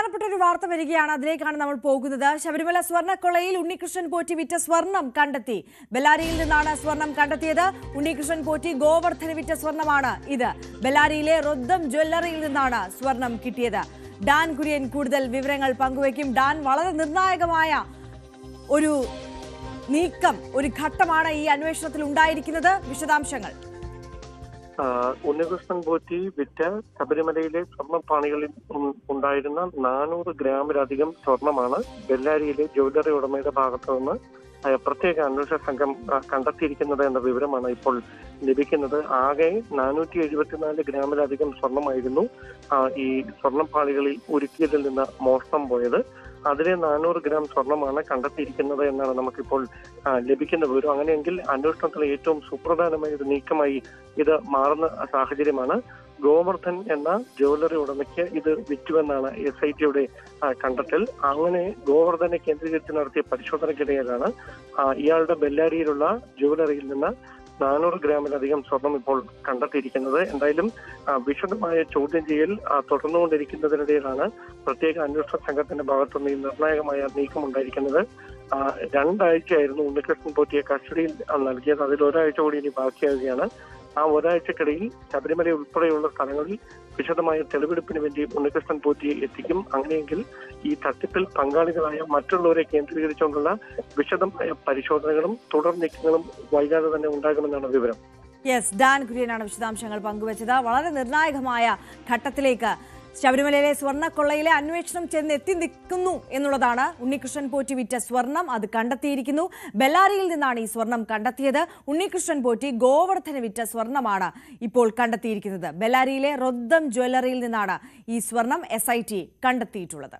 പ്രധാനപ്പെട്ട ഒരു വാർത്ത വരികയാണ് അതിലേക്കാണ് നമ്മൾ പോകുന്നത്. ശബരിമല സ്വർണക്കൊളയിൽ ഉണ്ണികൃഷ്ണൻ പോറ്റി വിറ്റ സ്വർണം കണ്ടെത്തി. ബെല്ലാരിയിൽ നിന്നാണ് സ്വർണം കണ്ടെത്തിയത്. ഉണ്ണികൃഷ്ണൻ പോറ്റി ഗോവർദ്ധന വിറ്റ സ്വർണമാണ് ഇത്. ബെല്ലാരിയിലെ റൊദ്ദം ജ്വല്ലറിയിൽ നിന്നാണ് സ്വർണം കിട്ടിയത്. ഡാൻ കുര്യൻ കൂടുതൽ വിവരങ്ങൾ പങ്കുവയ്ക്കും. ഡാൻ വളരെ നിർണായകമായ ഒരു നീക്കം ഒരു ഘട്ടമാണ് ഈ അന്വേഷണത്തിൽ ഉണ്ടായിരിക്കുന്നത്. വിശദാംശങ്ങൾ. ഉണ്ണികൃഷ്ണൻ പോറ്റി വിറ്റ ശബരിമലയിലെ സ്വർണപ്പാണികളിൽ ഉണ്ടായിരുന്ന നാനൂറ് ഗ്രാമിലധികം സ്വർണമാണ് ബെല്ലാരിയിലെ ജ്വല്ലറി ഉടമയുടെ ഭാഗത്തു നിന്ന് പ്രത്യേക അന്വേഷണ സംഘം കണ്ടെത്തിയിരിക്കുന്നത് എന്ന വിവരമാണ് ഇപ്പോൾ ലഭിക്കുന്നത്. ആകെ നാനൂറ്റി എഴുപത്തിനാല് ഗ്രാമിലധികം സ്വർണമായിരുന്നു ഈ സ്വർണപ്പാളികളിൽ ഒരുക്കിയതിൽ നിന്ന് മോഷണം പോയത്. അതിലെ നാനൂറ് ഗ്രാം സ്വർണമാണ് കണ്ടെത്തിയിരിക്കുന്നത് എന്നാണ് നമുക്കിപ്പോൾ ലഭിക്കുന്ന വിവരം. അങ്ങനെയെങ്കിൽ അന്വേഷണത്തിലെ ഏറ്റവും സുപ്രധാനമായ ഒരു നീക്കമായി ഇത് മാറുന്ന സാഹചര്യമാണ്. ഗോവർദ്ധൻ എന്ന ജ്വല്ലറി ഉടമയ്ക്ക് ഇത് വിറ്റുവെന്നാണ് എസ് ഐ ടിയുടെ കണ്ടെത്തൽ. അങ്ങനെ ഗോവർദ്ധനെ കേന്ദ്രീകരിച്ച് നടത്തിയ പരിശോധനയ്ക്കിടയിലാണ് ഇയാളുടെ ബെല്ലാരിയിലുള്ള ജ്വല്ലറിയിൽ നിന്ന് നാനൂറ് ഗ്രാമിലധികം സ്വർണം ഇപ്പോൾ കണ്ടെത്തിയിരിക്കുന്നത്. എന്തായാലും വിശദമായ ചോദ്യം ചെയ്യൽ തുടർന്നുകൊണ്ടിരിക്കുന്നതിനിടയിലാണ് പ്രത്യേക അന്വേഷണ സംഘത്തിന്റെ ഭാഗത്തുനിന്ന് ഈ നിർണായകമായ നീക്കം ഉണ്ടായിരിക്കുന്നത് ആ, രണ്ടാഴ്ചയായിരുന്നു ഉണ്ണികൃഷ്ണൻ പോറ്റിയെ കസ്റ്റഡിയിൽ നൽകിയത്. അതിൽ ഒരാഴ്ച കൂടി ഇനി ബാക്കിയാവുകയാണ്. ആ ഒരാഴ്ചക്കിടയിൽ ശബരിമല ഉൾപ്പെടെയുള്ള സ്ഥലങ്ങളിൽ വിശദമായ തെളിവെടുപ്പിന് വേണ്ടി ഉണ്ണികൃഷ്ണൻ പോറ്റിയെ എത്തിക്കും. അങ്ങനെയെങ്കിൽ ഈ തട്ടിപ്പിൽ പങ്കാളികളായ മറ്റുള്ളവരെ കേന്ദ്രീകരിച്ചുകൊണ്ടുള്ള വിശദമായ പരിശോധനകളും തുടർ നീക്കങ്ങളും വൈകാതെ തന്നെ ഉണ്ടാകുമെന്നാണ് വിവരം. യെസ് ഡാൻ കുര്യനാണ് വിശദാംശങ്ങൾ പങ്കുവച്ചത്. വളരെ നിർണായകമായ ഘട്ടത്തിലേക്ക് ശബരിമലയിലെ സ്വർണക്കൊള്ളയിലെ അന്വേഷണം ചെന്ന് എത്തി നിൽക്കുന്നു എന്നുള്ളതാണ് ഉണ്ണികൃഷ്ണൻ പോറ്റി വിറ്റ സ്വർണം. അത് കണ്ടെത്തിയിരിക്കുന്നു. ബെല്ലാരിയിൽ നിന്നാണ് ഈ സ്വർണം കണ്ടെത്തിയത്. ഉണ്ണികൃഷ്ണൻ പോറ്റി ഗോവർദ്ധന വിറ്റ സ്വർണമാണ് ഇപ്പോൾ കണ്ടെത്തിയിരിക്കുന്നത്. ബെല്ലാരിയിലെ റൊദ്ദം ജ്വല്ലറിയിൽ നിന്നാണ് ഈ സ്വർണം എസ് കണ്ടെത്തിയിട്ടുള്ളത്.